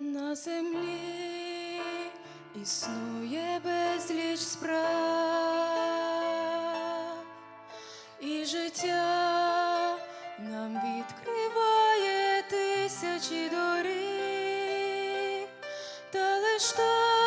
На землі існує безліч справ, і життя нам відкриває тисячі доріг, та лиш та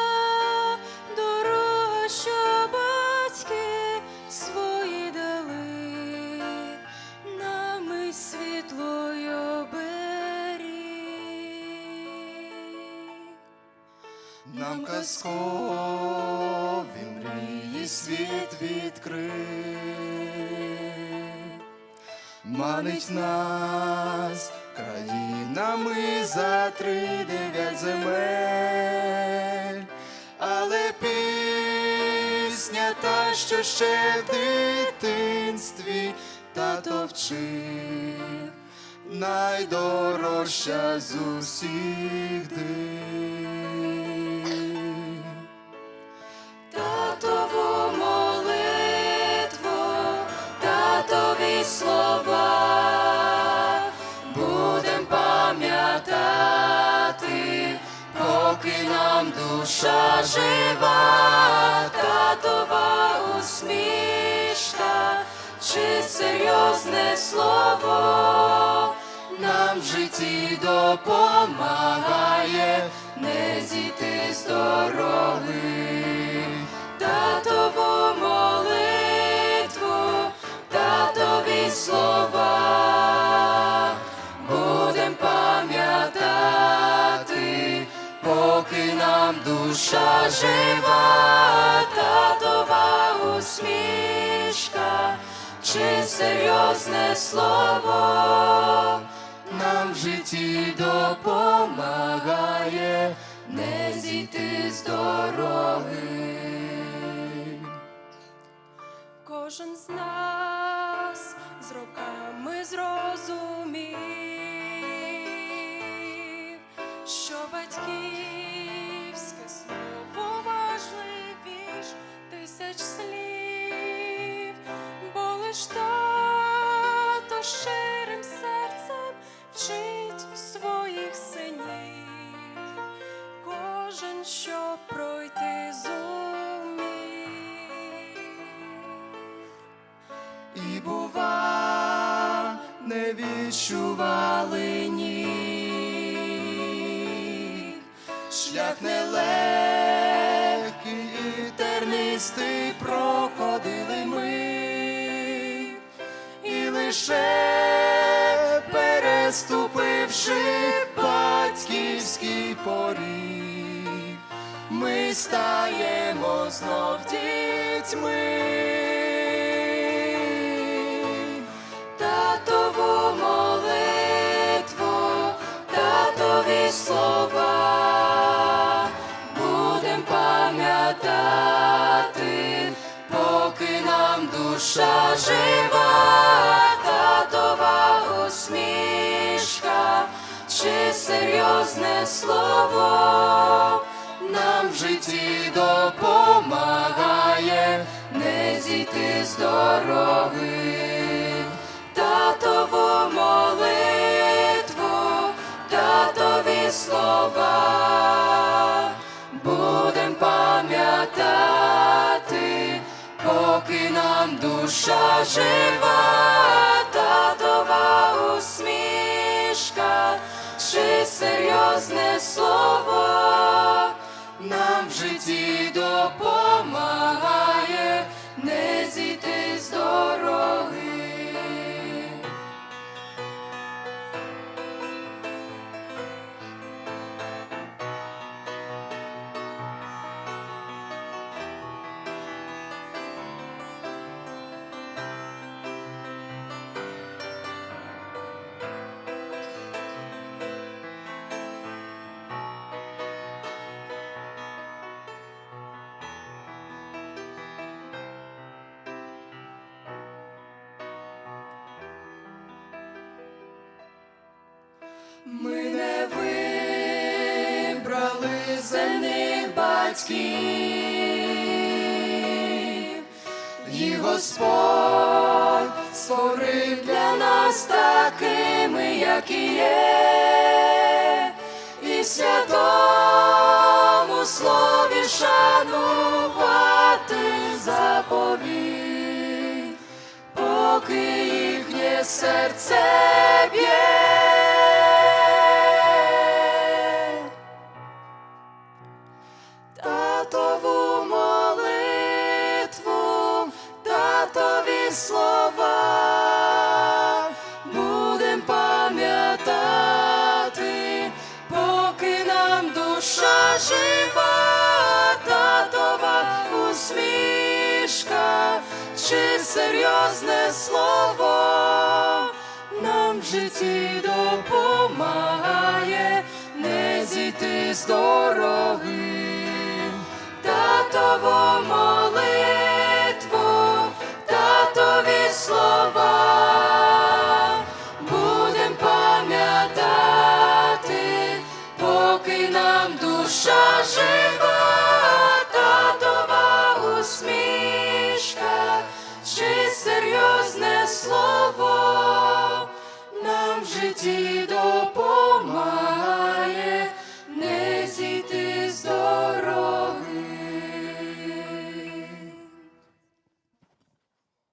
казкові мрії світ відкрив, манить нас країнами за три дев'ять земель, але пісня та, що ще в дитинстві тато вчив, найдорожча з усіх див. Поки нам душа жива, татова усмішка, чи серйозне слово нам в житті допомагає? Не зійти з дороги, татову душа жива, татова усмішка, чи серйозне слово нам в житті допомагає не зійти з дороги. Кожен з тато щирим серцем вчить своїх синів, кожен щоб пройти зумів. І бува, не відчували ніг. Шлях нелегкий і тернистий проходили лише переступивши батьківський поріг, ми стаємо знов дітьми. Татову молитву, татові слова, будем пам'ятати, поки нам душа жива, татова усмішка, чи серйозне слово нам в житті допомагає не зійти з дороги, татову молитву, татові слова, будем пам'ятати, поки нам душа жива, усмішка, чи серйозне слово нам в житті допомагає Ми не вибрали земних батьків, і Господь створив для нас такими, які є, і святому слові шанувати заповідь, поки їхнє серце. Слова, будем пам'ятати, поки нам душа жива, татова усмішка, чи серйозне слово? Нам в житті допомагає не зійти з дороги. Татову пам'ятати, поки нам душа жива.